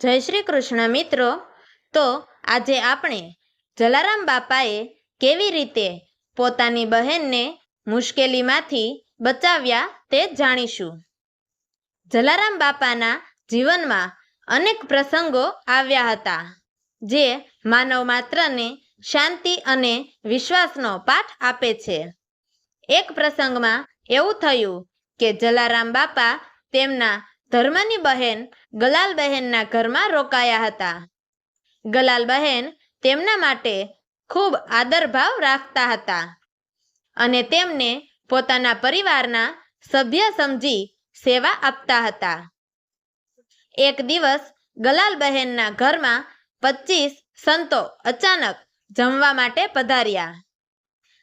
જય શ્રી કૃષ્ણ, મિત્રો. તો આજે આપણે જલારામ બાપાએ કેવી રીતે પોતાની બહેનને મુશ્કેલીમાંથી બચાવ્યા તે જાણીશું. જલારામ બાપાના જીવનમાં અનેક પ્રસંગો આવ્યા હતા, જે માનવ માત્રને શાંતિ અને વિશ્વાસનો પાઠ આપે છે. એક પ્રસંગમાં એવું થયું કે જલારામ બાપા તેમના ધર્મની બહેન ગલાલ બહેનના ઘરમાં રોકાયા હતા. ગલાલ બહેન તેમના માટે ખૂબ આદરભાવ રાખતા હતા અને તેમને પોતાના પરિવારના સભ્ય સમજી સેવા આપતા હતા. એક દિવસ ગલાલ બહેનના ઘરમાં પચીસ સંતો અચાનક જમવા માટે પધાર્યા.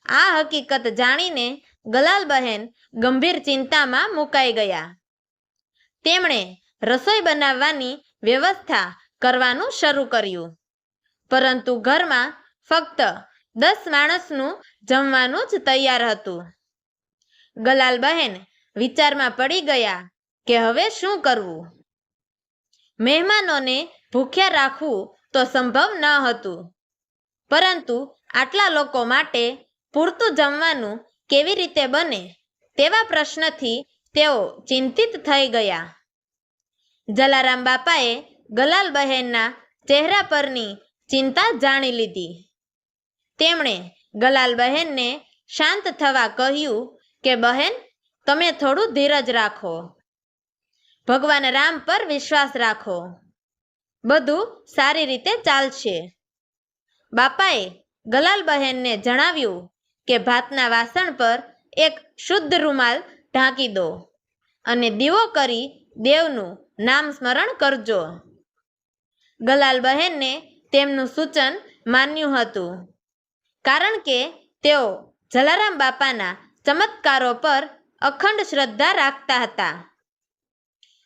આ હકીકત જાણીને ગલાલ બહેન ગંભીર ચિંતામાં મુકાઈ ગયા. તેમણે રસોઈ બનાવવાની વ્યવસ્થા કરવાનું શરૂ કર્યું. પરંતુ ઘરમાં ફક્ત દસ માણસનું જમવાનું જ તૈયાર હતું. ગલાલ બહેન વિચારમાં પડી ગયા કે હવે શું કરવું? મહેમાનોને ભૂખ્યા રાખવું તો સંભવ ન હતું. પરંતુ આટલા લોકો માટે પૂરતું જમવાનું કેવી રીતે બને તેવા પ્રશ્નથી તેઓ ચિંતિત થઈ ગયા. જલારામ બાપાએ ગલાલ બહેનના ચહેરા પરની ચિંતા જાણી લીધી. તેમણે ગલાલ બહેનને શાંત થવા કહ્યું કે, બહેન, તમે થોડું ધીરજ રાખો. ભગવાન રામ પર વિશ્વાસ રાખો. બધું સારી રીતે ચાલશે. બાપાએ ગલાલ બહેનને જણાવ્યું કે, ભાતના વાસણ પર એક શુદ્ધ રૂમાલ ઢાંકી દો અને દીવો કરી દેવનું નામ સ્મરણ કરજો. ગલાલ બહેનને તેમનું સૂચન માન્યું હતું. કારણ કે તેઓ જલારામ બાપાના ચમત્કારો પર અખંડ શ્રદ્ધા રાખતા હતા.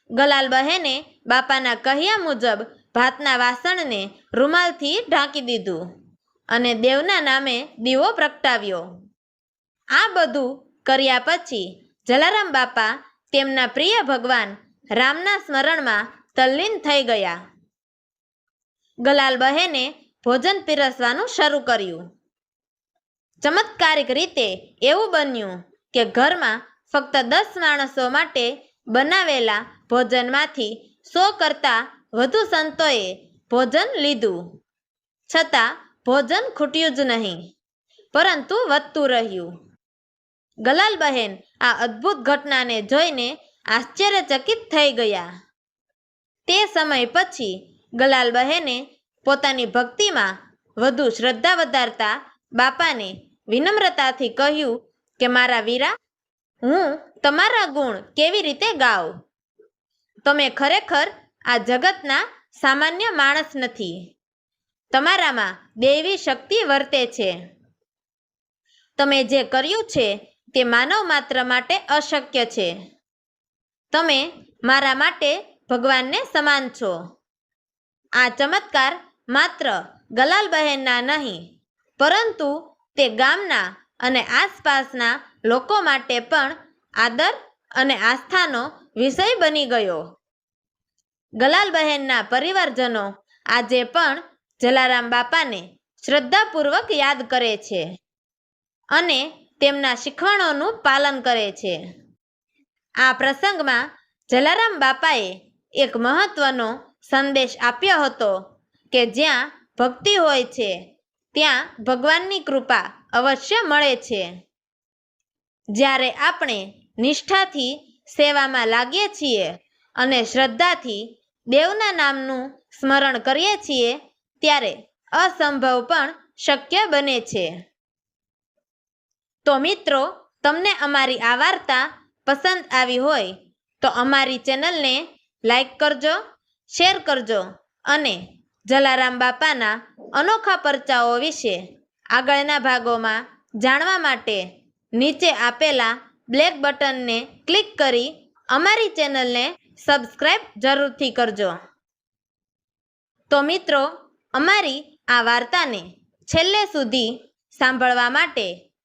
ગલાલ બહેને બાપાના કહ્યા મુજબ ભાતના વાસણને રૂમાલથી ઢાંકી દીધું અને દેવના નામે દીવો પ્રગટાવ્યો. આ બધું કર્યા પછી જલારામ બાપા તેમના પ્રિય ભગવાન રામના સ્મરણમાં તલ્લીન થઈ ગયા. ગલાલ બહેને ભોજન પીરસવાનું શરૂ કર્યું. ચમત્કારિક રીતે એવું બન્યું કે ઘરમાં ફક્ત દસ માણસો માટે બનાવેલા ભોજનમાંથી સો કરતાં વધુ સંતોએ ભોજન લીધું. છતાં ભોજન ખૂટ્યું જ નહીં, પરંતુ વધતું રહ્યું. ગલાલ બહેન આ અદ્ભુત ઘટનાને જોઈને આશ્ચર્યચકિત થઈ ગયા. તે સમય પછી ગલાલ બહેને પોતાની ભક્તિમાં વધુ શ્રદ્ધા વધારતા બાપાને વિનમ્રતાથી કહ્યું કે, મારા વીરા, હું તમારા ગુણ કેવી રીતે ગાઉં? તમે ખરેખર આ જગતના સામાન્ય માણસ નથી. તમારામાં દૈવી શક્તિ વર્તે છે. તમે જે કર્યું છે તે માનવ માત્ર માટે અશક્ય છે. તમે મારા માટે ભગવાનને સમાન છો. આ ચમત્કાર માત્ર ગલાલ બહેનના નહીં, પરંતુ તે ગામના અને આસપાસના લોકો માટે પણ આદર અને આસ્થાનો વિષય બની ગયો. ગલાલ બહેનના પરિવારજનો આજે પણ જલારામ બાપાને શ્રદ્ધાપૂર્વક યાદ કરે છે અને તેમના શીખવણોનું પાલન કરે છે. આ પ્રસંગમાં જલારામ બાપાએ એક મહત્વનો સંદેશ આપ્યો હતો કે જ્યાં ભક્તિ હોય છે, ત્યાં ભગવાનની કૃપા અવશ્ય મળે છે. જ્યારે આપણે નિષ્ઠાથી સેવામાં લાગીએ છીએ અને શ્રદ્ધાથી દેવના નામનું સ્મરણ કરીએ છીએ, ત્યારે અસંભવ પણ શક્ય બને છે. તો મિત્રો, તમને અમારી આ વાર્તા પસંદ આવી હોય, તો અમારી ચેનલને લાઈક કરજો, શેર કરજો અને જલારામ બાપાના અનોખા પરચાઓ વિશે આગળના ભાગોમાં જાણવા માટે નીચે આપેલા બ્લેક બટનને ક્લિક કરી અમારી ચેનલને સબસ્ક્રાઈબ જરૂરથી કરજો. તો મિત્રો, અમારી આ વાર્તાને છેલ્લે સુધી સાંભળવા માટે